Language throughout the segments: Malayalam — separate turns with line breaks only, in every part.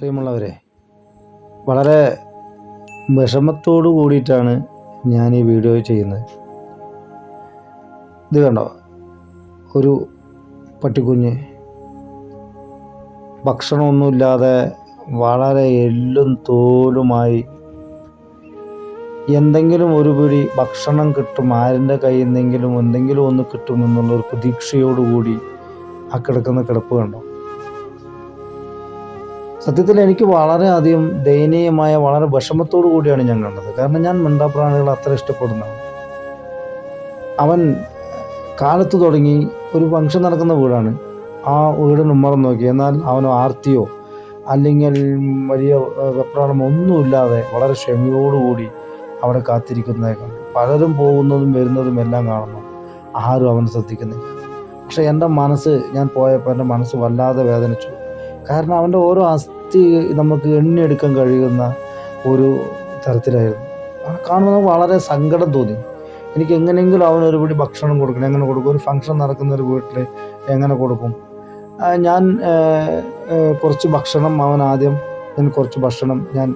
പ്രിയമുള്ളവരെ വളരെ വിഷമത്തോടു കൂടിയിട്ടാണ് ഞാൻ ഈ വീഡിയോ ചെയ്യുന്നത്. ഇത് കണ്ടോ? ഒരു പട്ടിക്കുഞ്ഞ് ഭക്ഷണമൊന്നുമില്ലാതെ വളരെ എല്ലും തോലുമായി എന്തെങ്കിലും ഒരു പിടി ഭക്ഷണം കിട്ടും ആരിന്റെ കയ്യിൽ നിന്നെങ്കിലും എന്തെങ്കിലും ഒന്ന് കിട്ടുമെന്നുള്ളൊരു പ്രതീക്ഷയോടുകൂടി ആ കിടക്കുന്ന കിടപ്പ് കണ്ടോ? സത്യത്തിൽ എനിക്ക് വളരെ അധികം ദയനീയമായ വളരെ വിഷമത്തോടു കൂടിയാണ് ഞാൻ കണ്ടത്. കാരണം ഞാൻ മിണ്ടാപ്രാണികളെ അത്ര ഇഷ്ടപ്പെടുന്നതാണ് അവൻ കാലത്ത് തുടങ്ങി ഒരു ഫംഗ്ഷൻ നടക്കുന്ന വീടാണ്. ആ വീടിന് ഉമ്മറം നോക്കി. എന്നാൽ അവനോ ആർത്തിയോ അല്ലെങ്കിൽ വലിയ വെപ്രാണമോ ഒന്നുമില്ലാതെ വളരെ ക്ഷമയോടുകൂടി അവിടെ കാത്തിരിക്കുന്നതായി കണ്ടു. പലരും പോകുന്നതും വരുന്നതും എല്ലാം കാണുന്നു. ആരും അവൻ ശ്രദ്ധിക്കുന്നില്ല. പക്ഷേ എന്റെ മനസ്സ് ഞാൻ പോയപ്പോൾ എന്റെ മനസ്സ് വല്ലാതെ വേദനിച്ചു. കാരണം അവന്റെ ഓരോ അസ്ഥി നമുക്ക് എണ്ണിയെടുക്കാൻ കഴിയുന്ന ഒരു തരത്തിലായിരുന്നു. കാണുമ്പോൾ നമുക്ക് വളരെ സങ്കടം തോന്നി. എനിക്ക് എങ്ങനെയെങ്കിലും അവന് ഒരു പിടി ഭക്ഷണം കൊടുക്കണം. എങ്ങനെ കൊടുക്കും? ഒരു ഫംഗ്ഷൻ നടക്കുന്ന ഒരു വീട്ടിൽ എങ്ങനെ കൊടുക്കും? ഞാൻ കുറച്ച് ഭക്ഷണം അവൻ ആദ്യം ഞാൻ കുറച്ച് ഭക്ഷണം ഞാൻ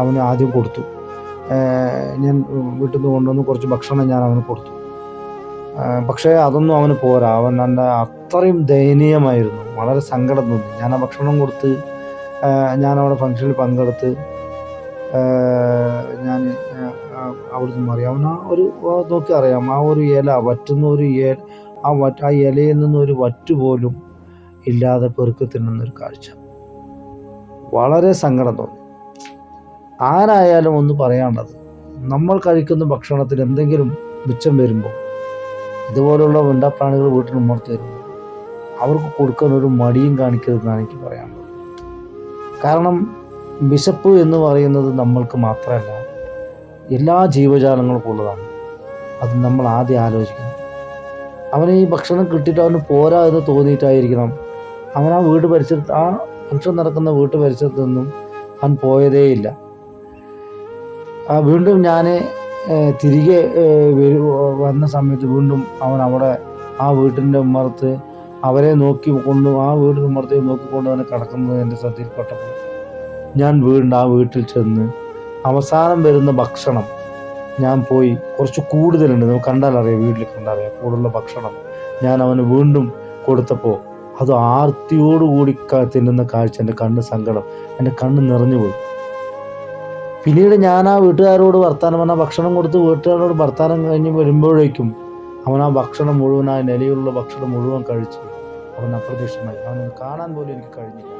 അവന് ആദ്യം കൊടുത്തു. ഞാൻ വീട്ടിൽ നിന്ന് കൊണ്ടുവന്ന് കുറച്ച് ഭക്ഷണം ഞാൻ അവന് കൊടുത്തു. പക്ഷേ അതൊന്നും അവന് പോരാ. അവൻ എന്റെ അത്രയും ദയനീയമായിരുന്നു. വളരെ സങ്കടം തോന്നി. ഞാൻ ആ ഭക്ഷണം കൊടുത്ത് ഞാൻ അവിടെ ഫംഗ്ഷനിൽ പങ്കെടുത്ത് ഞാൻ അവിടുന്ന് മാറി. ആ ഒരു നോക്കി അറിയാം. ആ ഒരു ഇല വറ്റുന്ന ഒരു ഇല ആ വറ്റ് ആ ഇലയിൽ നിന്ന് ഒരു വറ്റ് പോലും ഇല്ലാതെ പെറുക്കി തിന്നുന്നൊരു കാഴ്ച. വളരെ സങ്കടം തോന്നി. ആരായാലും ഒന്ന് പറയാനുള്ളത് നമ്മൾ കഴിക്കുന്ന ഭക്ഷണത്തിൽ എന്തെങ്കിലും മിച്ചം വരുമ്പോൾ ഇതുപോലുള്ള വണ്ടാപ്രാണികൾ വീട്ടിൽ ഉമർത്തി വരുമ്പോൾ അവർക്ക് കൊടുക്കാൻ ഒരു മടിയും കാണിക്കരുതെന്നാണ് എനിക്ക് പറയാനുള്ളത്. കാരണം വിശപ്പ് എന്ന് പറയുന്നത് നമ്മൾക്ക് മാത്രമല്ല എല്ലാ ജീവജാലങ്ങൾക്കും ഉള്ളതാണ് അത് നമ്മൾ ആദ്യം ആലോചിക്കണം. അവന് ഈ ഭക്ഷണം കിട്ടിയിട്ട് അവന് പോരാ എന്ന് തോന്നിയിട്ടായിരിക്കണം. അവൻ ആ വീട് പരിസരത്ത് ആ ഫംഗ്ഷൻ നടക്കുന്ന വീട്ടു പരിസരത്ത് നിന്നും അവൻ പോയതേയില്ല ആ വീണ്ടും ഞാൻ തിരികെ വന്ന സമയത്ത് വീണ്ടും അവൻ അവിടെ ആ വീട്ടിന്റെ ഉമ്മറത്ത് അവരെ നോക്കി കൊണ്ട് ആ വീടിന് ഉമ്മറത്തേക്ക് നോക്കിക്കൊണ്ട് അവനെ കിടക്കുന്നത് എന്റെ ശ്രദ്ധയിൽപ്പെട്ടപ്പോൾ ഞാൻ വീണ്ടും ആ വീട്ടിൽ ചെന്ന് അവസാനം വരുന്ന ഭക്ഷണം ഞാൻ പോയി കുറച്ച് കൂടുതലുണ്ട്. നമുക്ക് കണ്ടാലറിയാം വീട്ടിൽ കണ്ടറിയാം കൂടുതലുള്ള ഭക്ഷണം ഞാൻ അവന് വീണ്ടും കൊടുത്തപ്പോൾ അത് ആർത്തിയോടുകൂടി തിന്നുന്ന കാഴ്ച എന്റെ കണ്ണ് സങ്കടം എന്റെ കണ്ണ് നിറഞ്ഞുപോയി പിന്നീട് ഞാൻ ആ വീട്ടുകാരോട് വർത്താനം പറഞ്ഞ ഭക്ഷണം കൊടുത്ത് വീട്ടുകാരോട് വർത്താനം കഴിഞ്ഞ് വരുമ്പോഴേക്കും അവൻ ആ ഭക്ഷണം മുഴുവൻ ആ നിലയിലുള്ള ഭക്ഷണം മുഴുവൻ കഴിച്ചു. അവൻ അപ്രത്യക്ഷമായി അവനൊന്ന് കാണാൻ പോലും എനിക്ക് കഴിഞ്ഞില്ല.